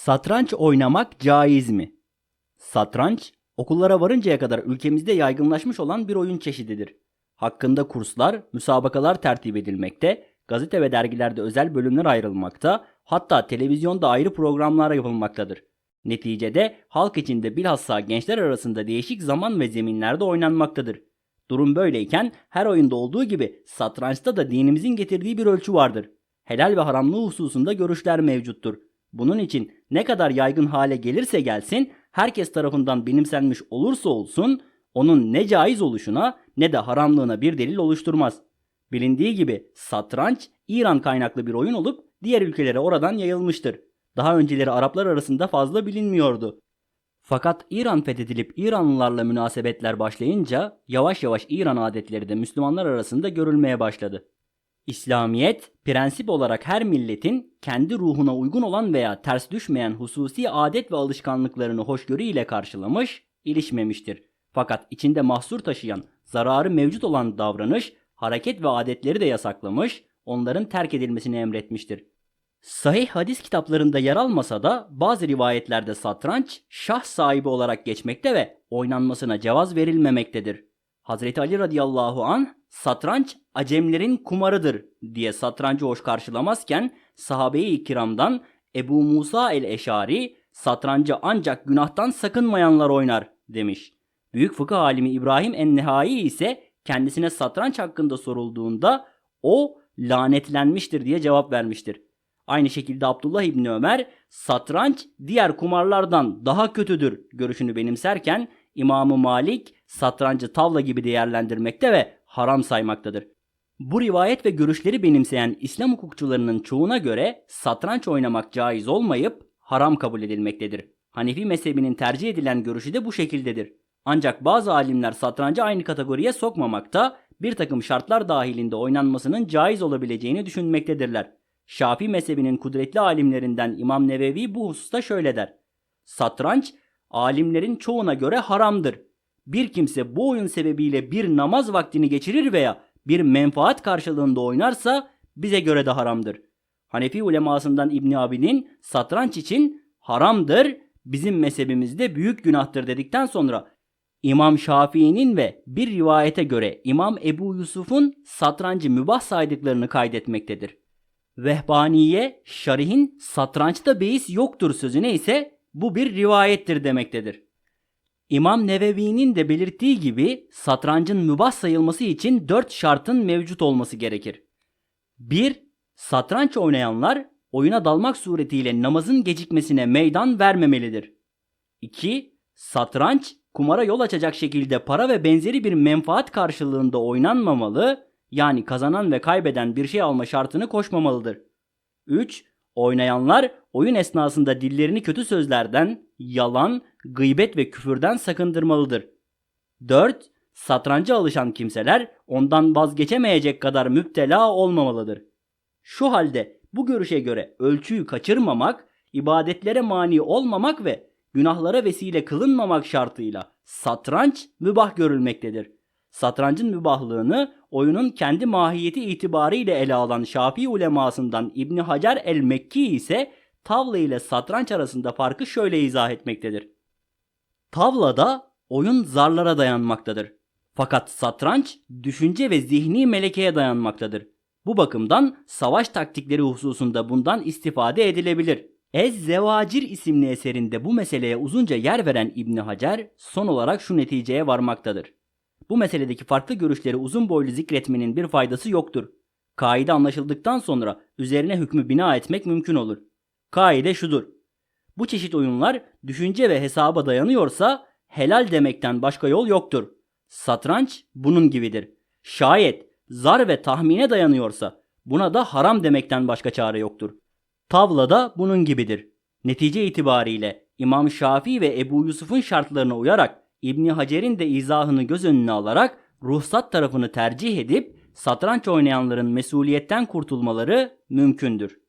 Satranç oynamak caiz mi? Satranç, okullara varıncaya kadar ülkemizde yaygınlaşmış olan bir oyun çeşididir. Hakkında kurslar, müsabakalar tertip edilmekte, gazete ve dergilerde özel bölümler ayrılmakta, hatta televizyonda ayrı programlar yapılmaktadır. Neticede halk içinde bilhassa gençler arasında değişik zaman ve zeminlerde oynanmaktadır. Durum böyleyken her oyunda olduğu gibi satrançta da dinimizin getirdiği bir ölçü vardır. Helal ve haramlığı hususunda görüşler mevcuttur. Bunun için ne kadar yaygın hale gelirse gelsin, herkes tarafından benimsenmiş olursa olsun, onun ne caiz oluşuna ne de haramlığına bir delil oluşturmaz. Bilindiği gibi satranç İran kaynaklı bir oyun olup diğer ülkelere oradan yayılmıştır. Daha önceleri Araplar arasında fazla bilinmiyordu. Fakat İran fethedilip İranlılarla münasebetler başlayınca yavaş yavaş İran adetleri de Müslümanlar arasında görülmeye başladı. İslamiyet, prensip olarak her milletin kendi ruhuna uygun olan veya ters düşmeyen hususi adet ve alışkanlıklarını hoşgörü ile karşılamış, ilişmemiştir. Fakat içinde mahsur taşıyan, zararı mevcut olan davranış, hareket ve adetleri de yasaklamış, onların terk edilmesini emretmiştir. Sahih hadis kitaplarında yer almasa da bazı rivayetlerde satranç şah sahibi olarak geçmekte ve oynanmasına cevaz verilmemektedir. Hazreti Ali radıyallahu an satranç acemlerin kumarıdır diye satrancı hoş karşılamazken sahabe-i kiramdan Ebu Musa el-Eşari satrancı ancak günahtan sakınmayanlar oynar demiş. Büyük fıkıh alimi İbrahim en-Nehai ise kendisine satranç hakkında sorulduğunda o lanetlenmiştir diye cevap vermiştir. Aynı şekilde Abdullah İbni Ömer satranç diğer kumarlardan daha kötüdür görüşünü benimserken İmamı Malik satrancı tavla gibi değerlendirmekte ve haram saymaktadır. Bu rivayet ve görüşleri benimseyen İslam hukukçularının çoğuna göre satranç oynamak caiz olmayıp haram kabul edilmektedir. Hanefi mezhebinin tercih edilen görüşü de bu şekildedir. Ancak bazı alimler satrancı aynı kategoriye sokmamakta, bir takım şartlar dahilinde oynanmasının caiz olabileceğini düşünmektedirler. Şafii mezhebinin kudretli alimlerinden İmam Nevevi bu hususta şöyle der. Satranç, alimlerin çoğuna göre haramdır. Bir kimse bu oyun sebebiyle bir namaz vaktini geçirir veya bir menfaat karşılığında oynarsa bize göre de haramdır. Hanefi ulemasından İbni Abidin satranç için haramdır, bizim mezhebimizde büyük günahtır dedikten sonra İmam Şafii'nin ve bir rivayete göre İmam Ebu Yusuf'un satrancı mübah saydıklarını kaydetmektedir. Vehbaniye, Şarih'in satrançta beis yoktur sözüne ise bu bir rivayettir demektedir. İmam Nevevi'nin de belirttiği gibi satrancın mübah sayılması için dört şartın mevcut olması gerekir. 1. Satranç oynayanlar oyuna dalmak suretiyle namazın gecikmesine meydan vermemelidir. 2. Satranç kumara yol açacak şekilde para ve benzeri bir menfaat karşılığında oynanmamalı, yani kazanan ve kaybeden bir şey alma şartını koşmamalıdır. 3. Oynayanlar oyun esnasında dillerini kötü sözlerden, yalan, gıybet ve küfürden sakındırmalıdır. 4. Satranca alışan kimseler ondan vazgeçemeyecek kadar müptela olmamalıdır. Şu halde bu görüşe göre ölçüyü kaçırmamak, ibadetlere mani olmamak ve günahlara vesile kılınmamak şartıyla satranç mübah görülmektedir. Satrancın mübahlığını oyunun kendi mahiyeti itibariyle ele alan Şafii ulemasından İbni Hacer el-Mekki ise tavla ile satranç arasında farkı şöyle izah etmektedir. Tavlada oyun zarlara dayanmaktadır. Fakat satranç düşünce ve zihni melekeye dayanmaktadır. Bu bakımdan savaş taktikleri hususunda bundan istifade edilebilir. Ez-Zevacir isimli eserinde bu meseleye uzunca yer veren İbni Hacer son olarak şu neticeye varmaktadır. Bu meseledeki farklı görüşleri uzun boylu zikretmenin bir faydası yoktur. Kaide anlaşıldıktan sonra üzerine hükmü bina etmek mümkün olur. Kaide şudur. Bu çeşit oyunlar düşünce ve hesaba dayanıyorsa helal demekten başka yol yoktur. Satranç bunun gibidir. Şayet zar ve tahmine dayanıyorsa buna da haram demekten başka çare yoktur. Tavla da bunun gibidir. Netice itibariyle İmam Şafii ve Ebu Yusuf'un şartlarına uyarak İbni Hacer'in de izahını göz önüne alarak ruhsat tarafını tercih edip satranç oynayanların mesuliyetten kurtulmaları mümkündür.